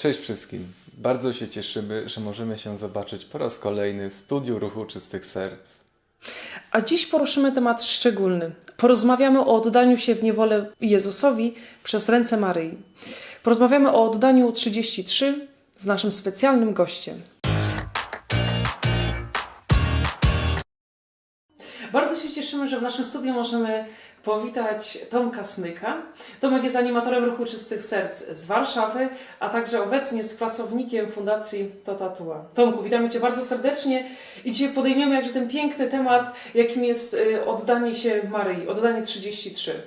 Cześć wszystkim. Bardzo się cieszymy, że możemy się zobaczyć po raz kolejny w studiu Ruchu Czystych Serc. A dziś poruszymy temat szczególny. Porozmawiamy o oddaniu się w niewolę Jezusowi przez ręce Maryi. Porozmawiamy o oddaniu 33 z naszym specjalnym gościem. Bardzo się cieszymy, że w naszym studiu możemy powitać Tomka Smyka. Tomek jest animatorem Ruchu Czystych Serc z Warszawy, a także obecnie jest pracownikiem Fundacji Totatua. Tomku, witamy Cię bardzo serdecznie i dzisiaj podejmiemy jakże ten piękny temat, jakim jest y, oddanie się Maryi, oddanie 33.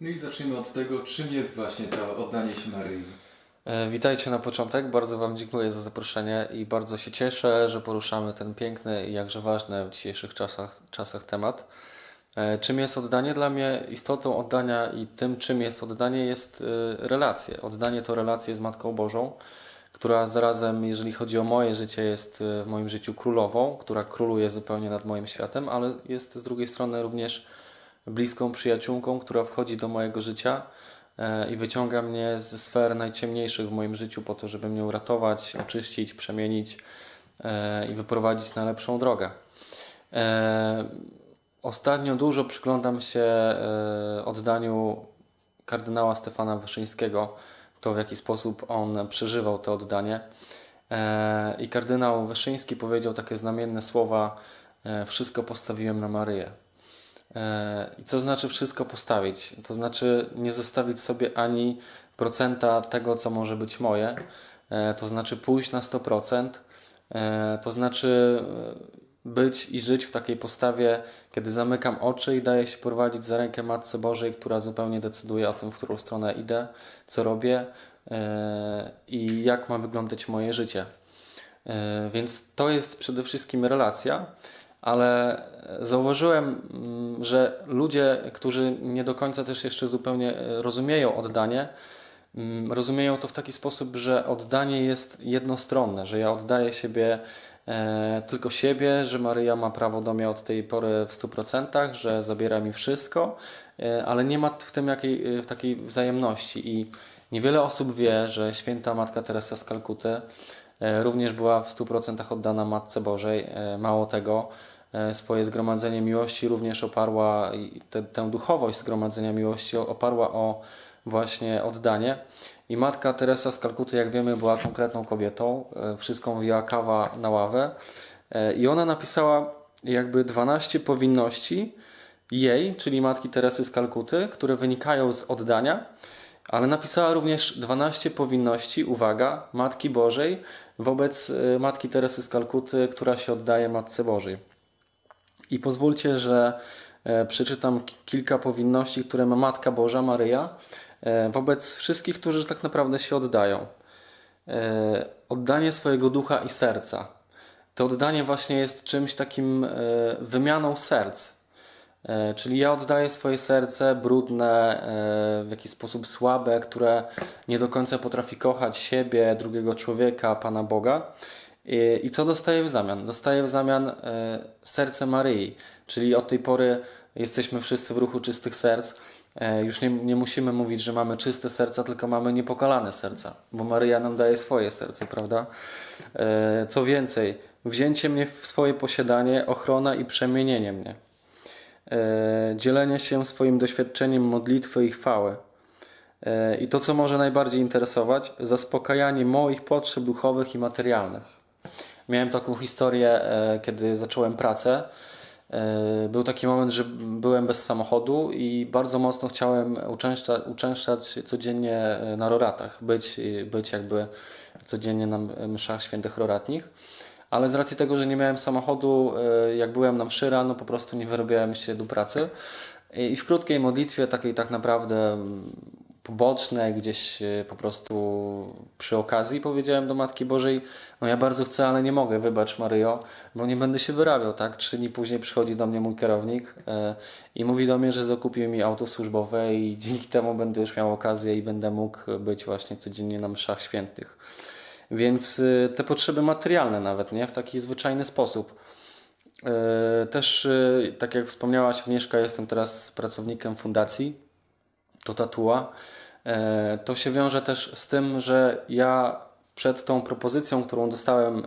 No i zacznijmy od tego, czym jest właśnie to oddanie się Maryi. E, Witajcie na początek. Bardzo Wam dziękuję za zaproszenie i bardzo się cieszę, że poruszamy ten piękny i jakże ważny w dzisiejszych czasach, czasach temat. E, Czym jest oddanie? Dla mnie istotą oddania i tym, czym jest oddanie, jest e, relacje. Oddanie to relacje z Matką Bożą, która zarazem, jeżeli chodzi o moje życie, jest w moim życiu królową, która króluje zupełnie nad moim światem, ale jest z drugiej strony również bliską przyjaciółką, która wchodzi do mojego życia i wyciąga mnie ze sfer najciemniejszych w moim życiu po to, żeby mnie uratować, oczyścić, przemienić e, i wyprowadzić na lepszą drogę. E, Ostatnio dużo przyglądam się e, oddaniu kardynała Stefana Wyszyńskiego, to w jaki sposób on przeżywał to oddanie. E, I kardynał Wyszyński powiedział takie znamienne słowa: e, Wszystko postawiłem na Maryję. E, I co znaczy wszystko postawić? To znaczy nie zostawić sobie ani procenta tego, co może być moje. E, To znaczy pójść na 100%. E, To znaczy być i żyć w takiej postawie, kiedy zamykam oczy i daję się prowadzić za rękę Matce Bożej, która zupełnie decyduje o tym, w którą stronę idę, co robię i jak ma wyglądać moje życie. Więc to jest przede wszystkim relacja, ale zauważyłem, mm, że ludzie, którzy nie do końca też jeszcze zupełnie e, rozumieją oddanie, mm, rozumieją to w taki sposób, że oddanie jest jednostronne, że ja oddaję siebie e, tylko siebie, że Maryja ma prawo do mnie od tej pory w 100%, że zabiera mi wszystko, e, ale nie ma w tym jakiej, e, takiej wzajemności. I niewiele osób wie, że święta Matka Teresa z Kalkuty e, również była w 100% oddana Matce Bożej. E, Mało tego, e, swoje zgromadzenie miłości również oparła, te, tę duchowość zgromadzenia miłości oparła o właśnie oddanie. I matka Teresa z Kalkuty, jak wiemy, była konkretną kobietą. E, Wszystko mówiła kawa na ławę. E, I ona napisała jakby 12 powinności jej, czyli matki Teresy z Kalkuty, które wynikają z oddania, ale napisała również 12 powinności, uwaga, Matki Bożej wobec e, matki Teresy z Kalkuty, która się oddaje Matce Bożej. I pozwólcie, że e, przeczytam ki- kilka powinności, które ma Matka Boża, Maryja, e, wobec wszystkich, którzy tak naprawdę się oddają. E, Oddanie swojego ducha i serca. To oddanie właśnie jest czymś takim wymianą serc. E, Czyli ja oddaję swoje serce brudne, e, w jakiś sposób słabe, które nie do końca potrafi kochać siebie, drugiego człowieka, Pana Boga. I, I co dostaję w zamian? Dostaję w zamian e, serce Maryi, czyli od tej pory jesteśmy wszyscy w ruchu czystych serc. E, Już nie, nie musimy mówić, że mamy czyste serca, tylko mamy niepokalane serca, bo Maryja nam daje swoje serce, prawda? E, Co więcej, wzięcie mnie w swoje posiadanie, ochrona i przemienienie mnie. E, Dzielenie się swoim doświadczeniem modlitwy i chwały. E, I to, co może najbardziej interesować, zaspokajanie moich potrzeb duchowych i materialnych. Miałem taką historię, e, kiedy zacząłem pracę. Był taki moment, że byłem bez samochodu i bardzo mocno chciałem uczęszczać, uczęszczać codziennie na roratach, być, być jakby codziennie na mszach świętych roratnich. Ale z racji tego, że nie miałem samochodu, e, jak byłem na mszy rano, po prostu nie wyrobiałem się do pracy. I w krótkiej modlitwie, takiej tak naprawdę mm, pobocznej, gdzieś e, po prostu przy okazji powiedziałem do Matki Bożej, no ja bardzo chcę, ale nie mogę, wybacz Maryjo, bo nie będę się wyrabiał, tak? Trzy dni później przychodzi do mnie mój kierownik e, i mówi do mnie, że zakupił mi auto służbowe i dzięki temu będę już miał okazję i będę mógł być właśnie codziennie na mszach świętych. Więc y, te potrzeby materialne nawet, nie? W taki zwyczajny sposób. Y, Też, y, tak jak wspomniałaś Agnieszka, jestem teraz pracownikiem fundacji to tatua. To się wiąże też z tym, że ja przed tą propozycją, którą dostałem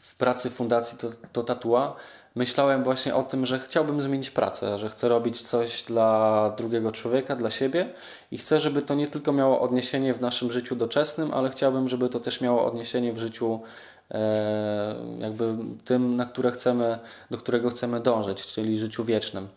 w pracy Fundacji to, to Tatua, myślałem właśnie o tym, że chciałbym zmienić pracę, że chcę robić coś dla drugiego człowieka, dla siebie i chcę, żeby to nie tylko miało odniesienie w naszym życiu doczesnym, ale chciałbym, żeby to też miało odniesienie w życiu e, jakby tym, na które chcemy, do którego chcemy dążyć, czyli życiu wiecznym.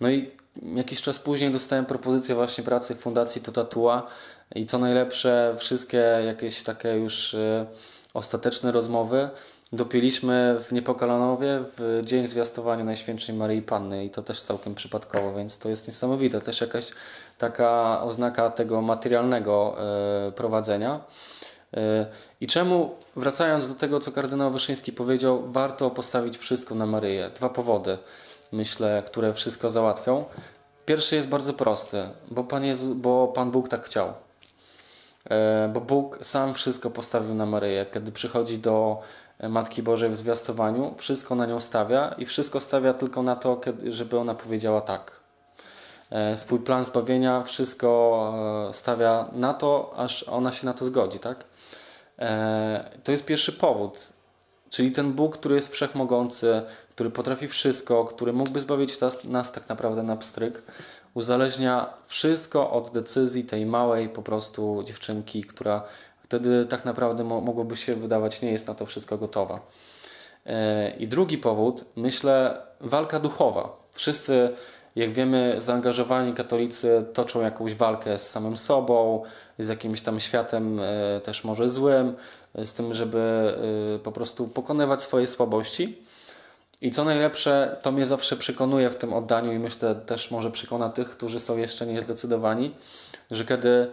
No i jakiś czas później dostałem propozycję właśnie pracy w Fundacji To Tatua i co najlepsze, wszystkie jakieś takie już e, ostateczne rozmowy dopięliśmy w Niepokalanowie w dzień zwiastowania Najświętszej Maryi Panny i to też całkiem przypadkowo, więc to jest niesamowite. Też jakaś taka oznaka tego materialnego e, prowadzenia. E, I czemu, wracając do tego, co kardynał Wyszyński powiedział, warto postawić wszystko na Maryję? Dwa powody, myślę, które wszystko załatwią. Pierwszy jest bardzo prosty, bo Pan, Jezu, bo Pan Bóg tak chciał. E, Bo Bóg sam wszystko postawił na Maryję. Kiedy przychodzi do Matki Bożej w zwiastowaniu, wszystko na nią stawia i wszystko stawia tylko na to, żeby ona powiedziała tak. E, Swój plan zbawienia, wszystko e, stawia na to, aż ona się na to zgodzi, tak? E, To jest pierwszy powód. Czyli ten Bóg, który jest wszechmogący, który potrafi wszystko, który mógłby zbawić nas, nas tak naprawdę na pstryk, uzależnia wszystko od decyzji tej małej po prostu dziewczynki, która wtedy tak naprawdę mo- mogłoby się wydawać nie jest na to wszystko gotowa. E, I drugi powód, myślę, walka duchowa. Wszyscy, jak wiemy, zaangażowani katolicy toczą jakąś walkę z samym sobą, z jakimś tam światem e, też może złym, e, z tym, żeby po prostu pokonywać swoje słabości. I co najlepsze, to mnie zawsze przekonuje w tym oddaniu i myślę też może przekona tych, którzy są jeszcze niezdecydowani, że kiedy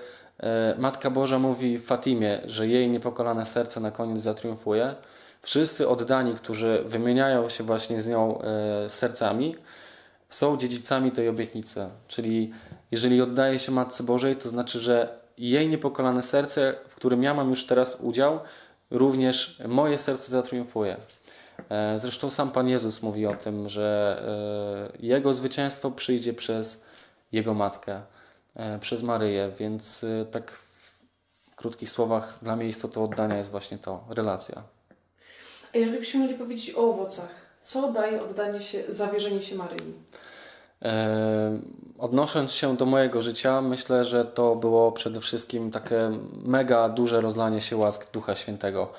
Matka Boża mówi Fatimie, że jej niepokolane serce na koniec zatriumfuje, wszyscy oddani, którzy wymieniają się właśnie z nią e, sercami, są dziedzicami tej obietnicy. Czyli jeżeli oddaje się Matce Bożej, to znaczy, że jej niepokolane serce, w którym ja mam już teraz udział, również moje serce zatriumfuje. E, Zresztą sam Pan Jezus mówi o tym, że e, Jego zwycięstwo przyjdzie przez Jego Matkę, e, przez Maryję, więc e, tak w krótkich słowach dla mnie istotą oddania jest właśnie to, relacja. A jeżeli byśmy mieli powiedzieć o owocach, co daje oddanie się, zawierzenie się Maryi? E, Odnosząc się do mojego życia, myślę, że to było przede wszystkim takie mega duże rozlanie się łask Ducha Świętego.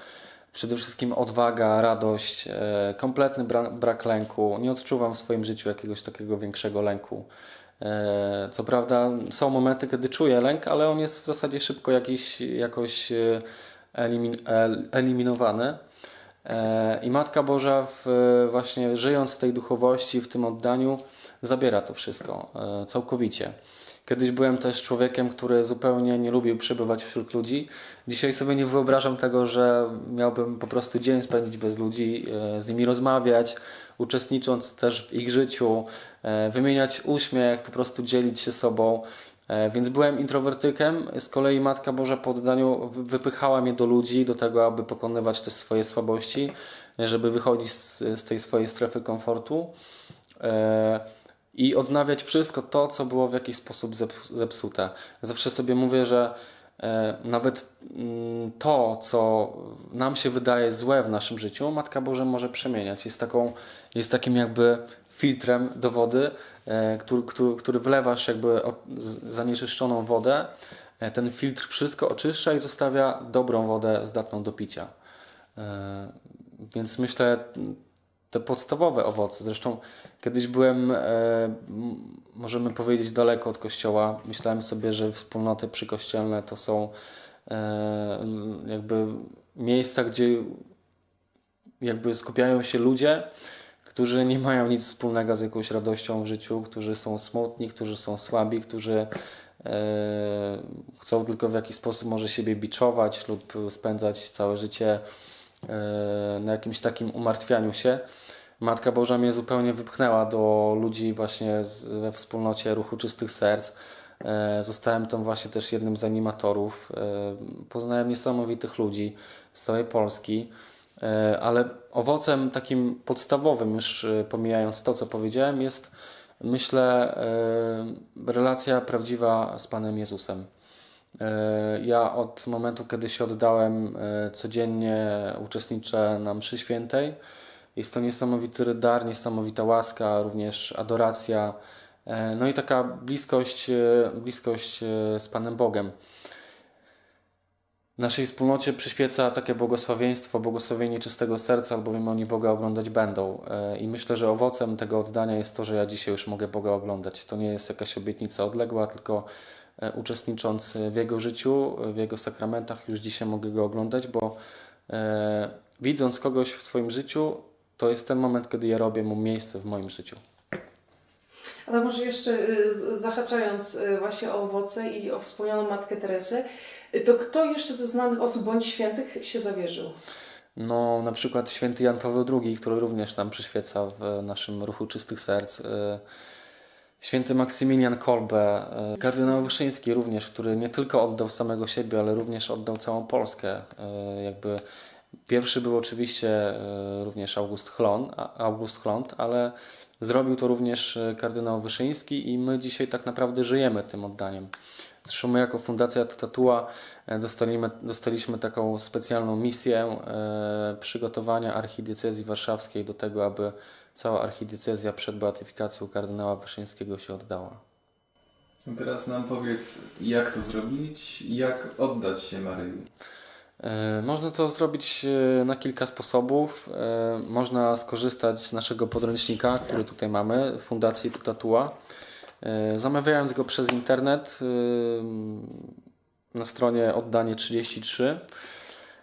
Przede wszystkim odwaga, radość, e, kompletny bra- brak lęku. Nie odczuwam w swoim życiu jakiegoś takiego większego lęku. E, Co prawda są momenty, kiedy czuję lęk, ale on jest w zasadzie szybko jakiś, jakoś e, elimin- el- eliminowany. E, I Matka Boża, w, właśnie żyjąc w tej duchowości, w tym oddaniu, zabiera to wszystko e, całkowicie. Kiedyś byłem też człowiekiem, który zupełnie nie lubił przebywać wśród ludzi. Dzisiaj sobie nie wyobrażam tego, że miałbym po prostu dzień spędzić bez ludzi, e, z nimi rozmawiać, uczestnicząc też w ich życiu, wymieniać uśmiech, po prostu dzielić się sobą. E, Więc byłem introwertykiem, z kolei Matka Boża po oddaniu wy- wypychała mnie do ludzi, do tego, aby pokonywać też swoje słabości, żeby wychodzić z, z tej swojej strefy komfortu e, i odnawiać wszystko to, co było w jakiś sposób zep- zepsute. Zawsze sobie mówię, że nawet mm, to, co nam się wydaje złe w naszym życiu, Matka Boża może przemieniać. Jest, taką, jest takim jakby filtrem do wody, e, który, który, który wlewasz jakby zanieczyszczoną wodę. E, Ten filtr wszystko oczyszcza i zostawia dobrą wodę zdatną do picia. E, Więc myślę, te podstawowe owoce. Zresztą kiedyś byłem, e, możemy powiedzieć, daleko od kościoła. Myślałem sobie, że wspólnoty przykościelne to są e, jakby miejsca, gdzie jakby skupiają się ludzie, którzy nie mają nic wspólnego z jakąś radością w życiu, którzy są smutni, którzy są słabi, którzy e, chcą tylko w jakiś sposób może siebie biczować lub spędzać całe życie na jakimś takim umartwianiu się. Matka Boża mnie zupełnie wypchnęła do ludzi właśnie we wspólnocie Ruchu Czystych Serc. E, Zostałem tam właśnie też jednym z animatorów. E, Poznałem niesamowitych ludzi z całej Polski. E, Ale owocem takim podstawowym, już e, pomijając to, co powiedziałem, jest myślę e, relacja prawdziwa z Panem Jezusem. E, Ja od momentu, kiedy się oddałem, e, codziennie uczestniczę na mszy świętej. Jest to niesamowity dar, niesamowita łaska, również adoracja, e, no i taka bliskość, bliskość z Panem Bogiem. Naszej wspólnocie przyświeca takie błogosławieństwo, błogosławienie czystego serca, albowiem oni Boga oglądać będą. I myślę, że owocem tego oddania jest to, że ja dzisiaj już mogę Boga oglądać. To nie jest jakaś obietnica odległa, tylko uczestnicząc w Jego życiu, w Jego sakramentach, już dzisiaj mogę Go oglądać, bo e, widząc kogoś w swoim życiu, to jest ten moment, kiedy ja robię Mu miejsce w moim życiu. A to może jeszcze y, zahaczając y, właśnie o owoce i o wspomnianą Matkę Teresę, y, to kto jeszcze ze znanych osób bądź świętych się zawierzył? No, na przykład święty Jan Paweł II, który również nam przyświeca w naszym ruchu czystych serc. Święty Maksymilian Kolbe, y, kardynał Wyszyński również, który nie tylko oddał samego siebie, ale również oddał całą Polskę. Y, Jakby pierwszy był oczywiście y, również August Chlon, a- August Chlont, ale zrobił to również kardynał Wyszyński i my dzisiaj tak naprawdę żyjemy tym oddaniem. Zresztą my jako Fundacja Tatua e, dostaliśmy, dostaliśmy taką specjalną misję e, przygotowania archidiecezji warszawskiej do tego, aby cała archidiecezja przed beatyfikacją kardynała Wyszyńskiego się oddała. Teraz nam powiedz, jak to zrobić i jak oddać się Maryi. E, Można to zrobić na kilka sposobów. Można skorzystać z naszego podręcznika, który tutaj mamy, Fundacji Tatua. E, Zamawiając go przez internet e, na stronie Oddanie 33.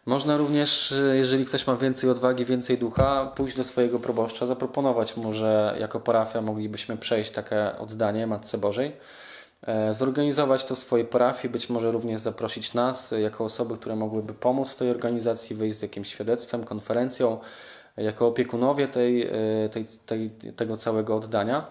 Można również, e, jeżeli ktoś ma więcej odwagi, więcej ducha, pójść do swojego proboszcza, zaproponować mu, że jako parafia moglibyśmy przejść takie oddanie Matce Bożej. Zorganizować to w swojej parafii, być może również zaprosić nas jako osoby, które mogłyby pomóc w tej organizacji, wyjść z jakimś świadectwem, konferencją, jako opiekunowie tej, tej, tej, tego całego oddania.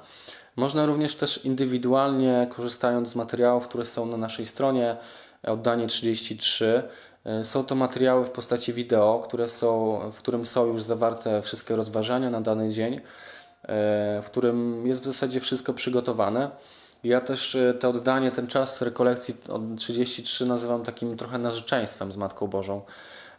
Można również też indywidualnie, korzystając z materiałów, które są na naszej stronie, e, oddanie 33. e, Są to materiały w postaci wideo, które są, w którym są już zawarte wszystkie rozważania na dany dzień, e, w którym jest w zasadzie wszystko przygotowane. Ja też to oddanie, ten czas rekolekcji od 33 nazywam takim trochę narzeczeństwem z Matką Bożą.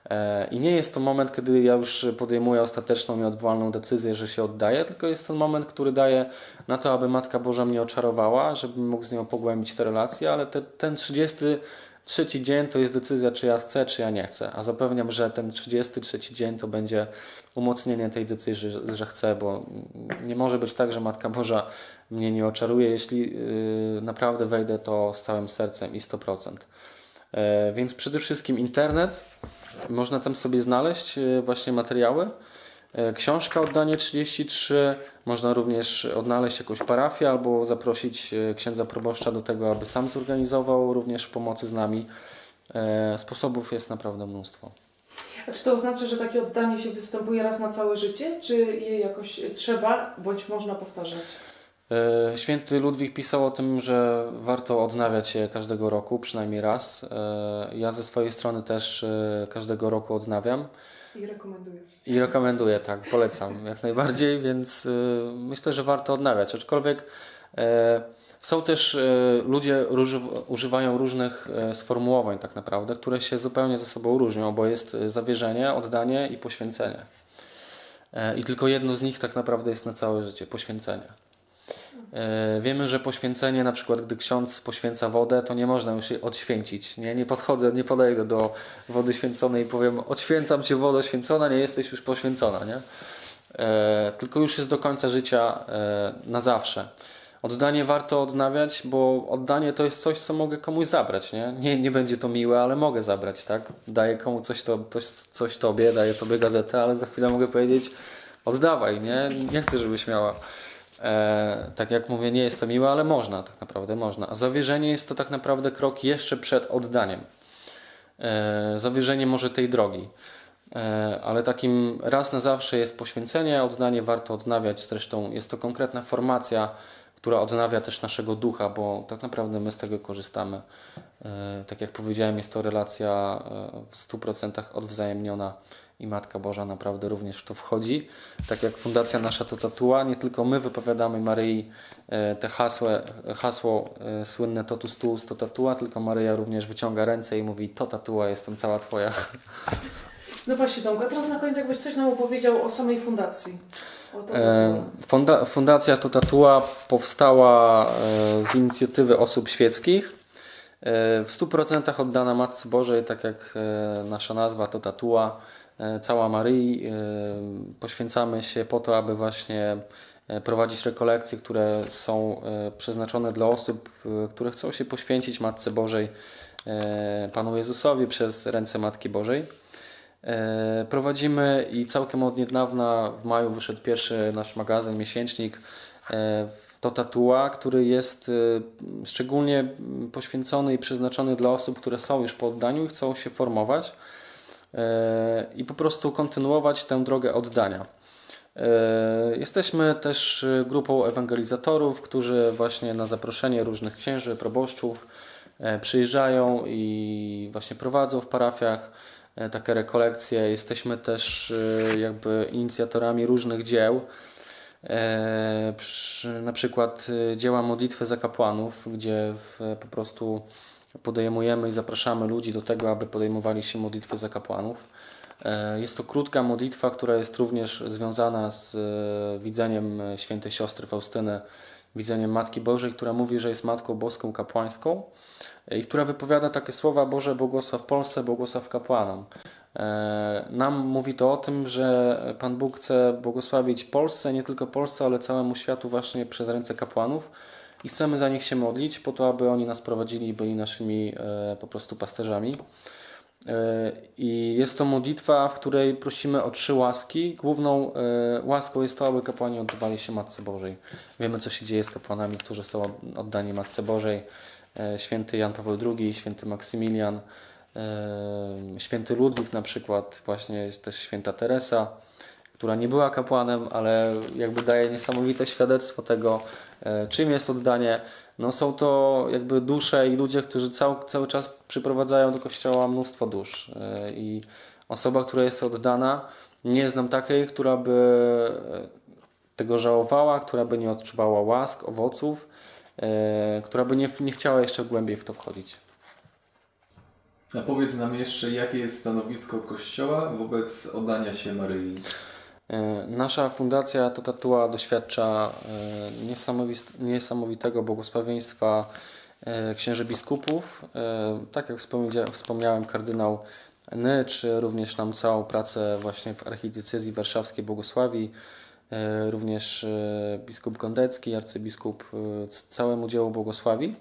E, I nie jest to moment, kiedy ja już podejmuję ostateczną i odwołalną decyzję, że się oddaję, tylko jest to moment, który daje na to, aby Matka Boża mnie oczarowała, żebym mógł z nią pogłębić te relacje, ale te, ten 33 dzień to jest decyzja, czy ja chcę, czy ja nie chcę. A zapewniam, że ten 33 dzień to będzie umocnienie tej decyzji, że, że chcę, bo nie może być tak, że Matka Boża mnie nie oczaruje, jeśli yy, naprawdę wejdę to z całym sercem i 100%. E, Więc przede wszystkim internet, można tam sobie znaleźć e, właśnie materiały. E, Książka Oddanie 33, można również odnaleźć jakąś parafię albo zaprosić e, księdza proboszcza do tego, aby sam zorganizował również pomocy z nami. Sposobów jest naprawdę mnóstwo. A czy to oznacza, że takie oddanie się występuje raz na całe życie, czy je jakoś trzeba bądź można powtarzać? E, Święty Ludwik pisał o tym, że warto odnawiać je każdego roku, przynajmniej raz. E, Ja ze swojej strony też e, każdego roku odnawiam I rekomenduję. i rekomenduję, tak, polecam jak najbardziej, więc myślę, że warto odnawiać. Aczkolwiek są też ludzie używają różnych sformułowań tak naprawdę, które się zupełnie ze sobą różnią, bo jest zawierzenie, oddanie i poświęcenie. I tylko jedno z nich tak naprawdę jest na całe życie poświęcenie. E, Wiemy, że poświęcenie, na przykład gdy ksiądz poświęca wodę, to nie można już jej odświęcić. Nie, nie podchodzę, nie podejdę do wody święconej i powiem odświęcam cię wodo święcona, nie jesteś już poświęcona, nie? E, tylko już jest do końca życia e, na zawsze. Oddanie warto odnawiać, bo oddanie to jest coś, co mogę komuś zabrać, nie? Nie, nie będzie to miłe, ale mogę zabrać, tak? Daję komu coś, to, coś, coś tobie, daję tobie gazetę, ale za chwilę mogę powiedzieć oddawaj, nie? Nie chcę, żebyś miała. E, tak jak mówię, nie jest to miłe, ale można, tak naprawdę można. A zawierzenie jest to tak naprawdę krok jeszcze przed oddaniem. E, zawierzenie może tej drogi. E, ale takim raz na zawsze jest poświęcenie, oddanie warto odnawiać. Zresztą jest to konkretna formacja, która odnawia też naszego ducha, bo tak naprawdę my z tego korzystamy. E, Tak jak powiedziałem, jest to relacja e, w 100% odwzajemniona i Matka Boża naprawdę również w to wchodzi. Tak jak Fundacja Nasza to Tatua, nie tylko my wypowiadamy Maryi e, te hasło, hasło e, słynne totus tuus to tatua, tylko Maryja również wyciąga ręce i mówi to tatua, jestem cała Twoja. No właśnie, Tomku, a teraz na koniec jakbyś coś nam opowiedział o samej fundacji. O to, E, Funda, Fundacja Totatua powstała e, z inicjatywy osób świeckich. W 100% oddana Matce Bożej, tak jak nasza nazwa Totatua, e, cała Maryi. E, Poświęcamy się po to, aby właśnie e, prowadzić rekolekcje, które są e, przeznaczone dla osób, e, które chcą się poświęcić Matce Bożej, e, Panu Jezusowi przez ręce Matki Bożej. E, Prowadzimy i całkiem od niedawna w maju wyszedł pierwszy nasz magazyn, miesięcznik e, to Tatua, który jest e, szczególnie poświęcony i przeznaczony dla osób, które są już po oddaniu i chcą się formować e, i po prostu kontynuować tę drogę oddania. E, Jesteśmy też e, grupą ewangelizatorów, którzy właśnie na zaproszenie różnych księży, proboszczów e, przyjeżdżają i właśnie prowadzą w parafiach e, takie rekolekcje. Jesteśmy też e, jakby inicjatorami różnych dzieł. E, na przykład e, dzieła modlitwy za kapłanów, gdzie po prostu podejmujemy i zapraszamy ludzi do tego, aby podejmowali się modlitwy za kapłanów. E, Jest to krótka modlitwa, która jest również związana z e, widzeniem e, świętej siostry Faustyny, widzeniem Matki Bożej, która mówi, że jest Matką Boską Kapłańską i która wypowiada takie słowa Boże błogosław Polsce, błogosław kapłanom. Nam mówi to o tym, że Pan Bóg chce błogosławić Polsce, nie tylko Polsce, ale całemu światu właśnie przez ręce kapłanów i chcemy za nich się modlić po to, aby oni nas prowadzili i byli naszymi e, po prostu pasterzami. E, I jest to modlitwa, w której prosimy o trzy łaski. Główną e, łaską jest to, aby kapłani oddawali się Matce Bożej. Wiemy, co się dzieje z kapłanami, którzy są od- oddani Matce Bożej. Święty Jan Paweł II, święty Maksymilian, święty Ludwik na przykład, właśnie jest też święta Teresa, która nie była kapłanem, ale jakby daje niesamowite świadectwo tego, e, czym jest oddanie. No są to jakby dusze i ludzie, którzy cały, cały czas przyprowadzają do kościoła mnóstwo dusz. E, I osoba, która jest oddana, nie znam takiej, która by e, tego żałowała, która by nie odczuwała łask, owoców, która by nie, nie chciała jeszcze głębiej w to wchodzić. A powiedz nam jeszcze, jakie jest stanowisko Kościoła wobec oddania się Maryi. E, Nasza fundacja Totatua doświadcza e, niesamowitego błogosławieństwa e, księży biskupów. Tak jak wspomnia- wspomniałem, kardynał Ny, czy również nam całą pracę właśnie w archidiecezji warszawskiej błogosławi. E, Również biskup Gondecki, arcybiskup całemu dziełu błogosławi.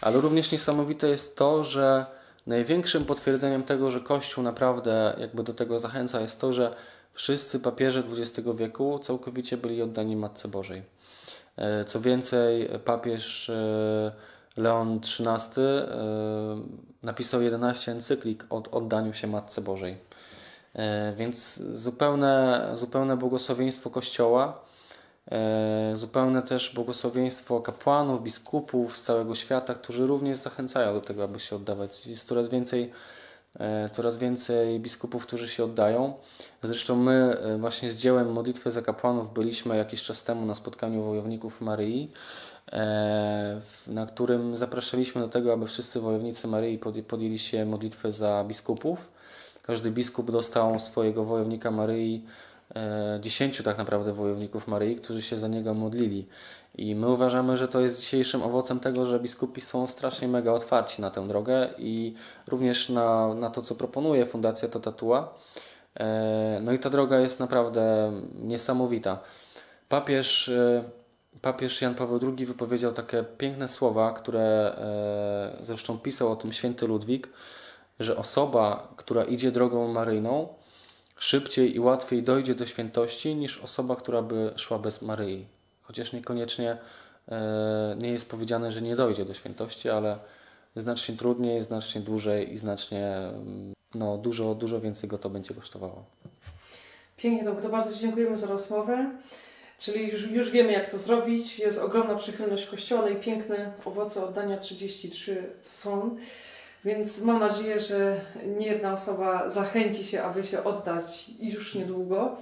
Ale również niesamowite jest to, że największym potwierdzeniem tego, że Kościół naprawdę jakby do tego zachęca, jest to, że wszyscy papieże XX wieku całkowicie byli oddani Matce Bożej. E, Co więcej, papież e, Leon XIII e, napisał 11 encyklik o oddaniu się Matce Bożej. Więc zupełne, zupełne błogosławieństwo Kościoła, zupełne też błogosławieństwo kapłanów, biskupów z całego świata, którzy również zachęcają do tego, aby się oddawać. Jest coraz więcej coraz więcej biskupów, którzy się oddają. Zresztą my e, właśnie z dziełem Modlitwy za kapłanów byliśmy jakiś czas temu na spotkaniu wojowników Maryi, e, na którym zapraszaliśmy do tego, aby wszyscy wojownicy Maryi podj- podjęli się modlitwy za biskupów. Każdy biskup dostał swojego wojownika Maryi, e, dziesięciu tak naprawdę wojowników Maryi, którzy się za niego modlili. I my uważamy, że to jest dzisiejszym owocem tego, że biskupi są strasznie mega otwarci na tę drogę i również na, na to, co proponuje Fundacja Totatua. E, No i ta droga jest naprawdę niesamowita. Papież, e, papież Jan Paweł II wypowiedział takie piękne słowa, które e, zresztą pisał o tym święty Ludwik, że osoba, która idzie drogą maryjną, szybciej i łatwiej dojdzie do świętości niż osoba, która by szła bez Maryi. Chociaż niekoniecznie e, nie jest powiedziane, że nie dojdzie do świętości, ale znacznie trudniej, znacznie dłużej i znacznie mm, no, dużo, dużo więcej go to będzie kosztowało. Pięknie, Tomku, to bardzo dziękujemy za rozmowę. Czyli już, już wiemy, jak to zrobić. Jest ogromna przychylność Kościoła, i piękne owoce oddania 33 są. Więc mam nadzieję, że nie jedna osoba zachęci się, aby się oddać już niedługo.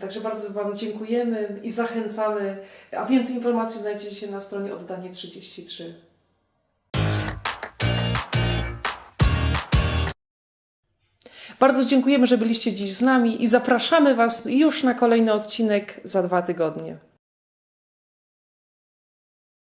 Także bardzo Wam dziękujemy i zachęcamy. A więcej informacji znajdziecie na stronie Oddanie 33. Bardzo dziękujemy, że byliście dziś z nami i zapraszamy Was już na kolejny odcinek za dwa tygodnie.